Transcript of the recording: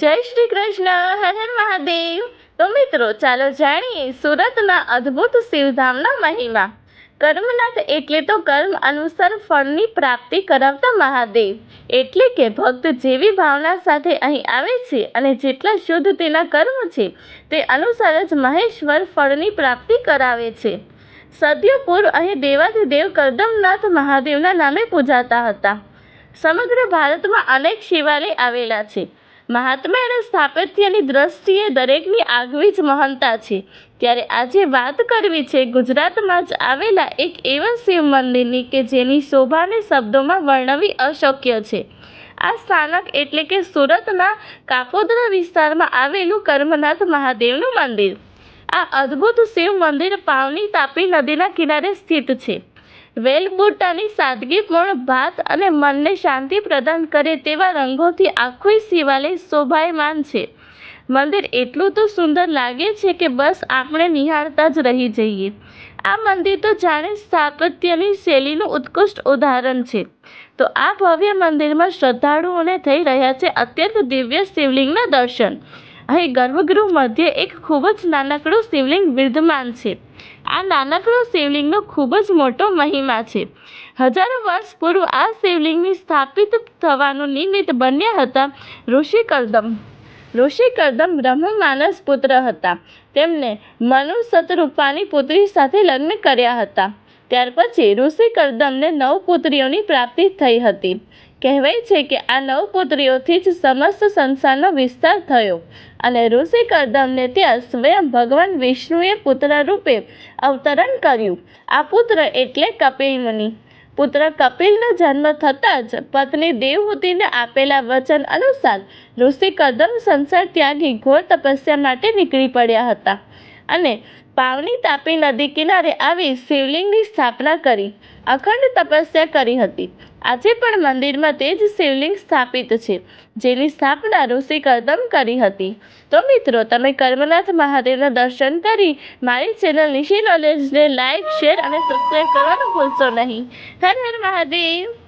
જય શ્રી કૃષ્ણ, હર મહાદેવ. તો મિત્રો, ચાલો જાણીએ સુરતના અદ્ભુત શિવધામના મહિમા. કર્મનાથ એટલે તો કર્મ અનુસાર ફળની પ્રાપ્તિ કરાવતા મહાદેવ. એટલે કે ભક્ત જેવી ભાવના સાથે અહીં આવે છે અને જેટલા શુદ્ધ તેના કર્મ છે, તે અનુસાર જ મહેશ્વર ફળની પ્રાપ્તિ કરાવે છે. સદીઓ પૂર્વ અહીં દેવાધિદેવ કરદમનાથ મહાદેવના નામે પૂજાતા હતા. સમગ્ર ભારતમાં અનેક શિવાલય આવેલા છે. મહાત્મા અને સ્થાપત્યની દ્રષ્ટિએ દરેકની આગવી જ મહાનતા છે. ત્યારે આજે વાત કરવી છે ગુજરાતમાં જ આવેલા એક એવા શિવ મંદિરની કે જેની શોભાને શબ્દોમાં વર્ણવી અશક્ય છે. આ સ્થાનક એટલે કે સુરતના કાપોદરા વિસ્તારમાં આવેલું કર્મનાથ મહાદેવનું મંદિર. આ અદ્ભુત શિવ મંદિર પાવની તાપી નદીના કિનારે સ્થિત છે. વેલબુટાની સાદગીપૂર્ણ ભાત અને મનને શાંતિ પ્રદાન કરે તેવા રંગોથી આખું શિવાલય શોભાયમાન છે. મંદિર એટલું તો સુંદર લાગે છે કે બસ આપણે નિહાળતા જ રહી જઈએ. આ મંદિર તો જાણે સ્થાપત્યની શૈલીનું ઉત્કૃષ્ટ ઉદાહરણ છે. તો આ ભવ્ય મંદિરમાં શ્રદ્ધાળુઓને થઈ રહ્યા છે અત્યંત દિવ્ય શિવલિંગના દર્શન. અહીં ગર્ભગૃહ મધ્યે એક ખૂબ જ નાનકડું શિવલિંગ વિદ્યમાન છે. આ નાનકડું શિવલિંગનો ખૂબ જ મોટો મહિમા છે. હજારો વર્ષ પૂર્વ આ શિવલિંગની સ્થાપિત થવાનું નિમિત્ત બન્યા હતા ઋષિ કર્દમ ઋષિ કદમ બ્રહ્મમાનસ પુત્ર હતા. તેમને મનુ સતરૂપાની પુત્રી સાથે લગ્ન કર્યા હતા. ત્યાર પછી ઋષિ કરદમને નવ પુત્રીઓની પ્રાપ્તિ થઈ હતી. કહેવાય છે કે આ નવ પુત્રીઓથી જ સમસ્ત સંસારનો વિસ્તાર થયો અને ઋષિ કરદમને ત્યાં સ્વયં ભગવાન વિષ્ણુએ પુત્ર રૂપે અવતરણ કર્યું. આ પુત્ર એટલે કપિલમુનિ પુત્ર કપિલનો જન્મ થતાં જ પત્ની દેવહૂતિને આપેલા વચન અનુસાર ઋષિ કદમ સંસાર ત્યાગી ઘોર તપસ્યા માટે નીકળી પડ્યા હતા અને પાવની તાપી નદી કિનારે આવી શિવલિંગની સ્થાપના કરી, અખંડ તપસ્યા કરી હતી. આજે પણ મંદિરમાં તે જ શિવલિંગ સ્થાપિત છે, જેની સ્થાપના ઋષિ કદમ કરી હતી. તો મિત્રો, તમે કર્મનાથ મહાદેવના દર્શન કરી મારી ચેનલ નિશી નોલેજને લાઈક, શેર અને સબસ્ક્રાઈબ કરવાનું ભૂલશો નહીં. હર હર મહાદેવ!